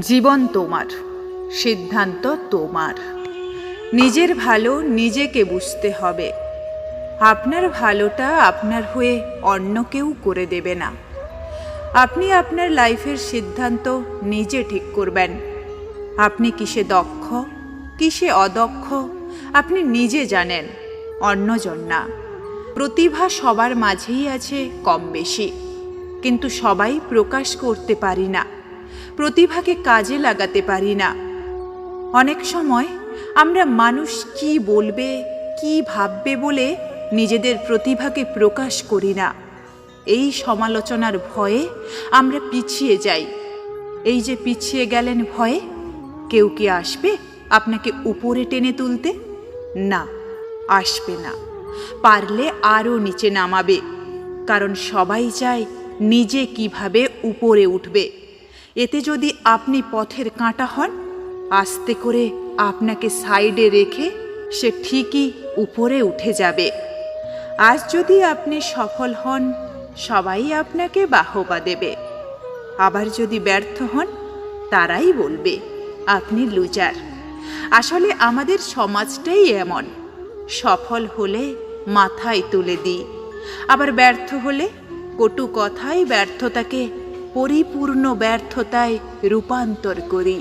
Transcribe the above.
জীবন তোমার, সিদ্ধান্ত তোমার। নিজের ভালো নিজেকে বুঝতে হবে। আপনার ভালোটা আপনার হয়ে অন্য কেউ করে দেবে না। আপনি আপনার লাইফের সিদ্ধান্ত নিজে ঠিক করবেন। আপনি কিসে দক্ষ, কিসে অদক্ষ, আপনি নিজে জানেন, অন্যজন না। প্রতিভা সবার মাঝেই আছে কম বেশি, কিন্তু সবাই প্রকাশ করতে পারি না। প্রতিভাকে কাজে লাগাতে পারি না। অনেক সময় আমরা মানুষ কি বলবে, কি ভাববে বলে নিজেদের প্রতিভাকে প্রকাশ করি না। এই সমালোচনার ভয়ে আমরা পিছিয়ে যাই। এই যে পিছিয়ে গেলেন ভয়ে কেউ কি আসবে আপনাকে উপরে টেনে তুলতে? না, আসবে না। পারলে আরও নিচে নামাবে। কারণ সবাই চায় নিজে কীভাবে উপরে উঠবে। এতে যদি আপনি পথের কাঁটা হন, আস্তে করে আপনাকে সাইডে রেখে সে ঠিকই উপরে উঠে যাবে। আজ যদি আপনি সফল হন, সবাই আপনাকে বাহবা দেবে। আবার যদি ব্যর্থ হন, তারাই বলবে, আপনি লুজার। আসলে আমাদের সমাজটাই এমন। সফল হলে মাথায় তুলে দিই। আবার ব্যর্থ হলে কটু কথাই ব্যর্থতাকে পরিপূর্ণ ব্যর্থতায় রূপান্তর করি।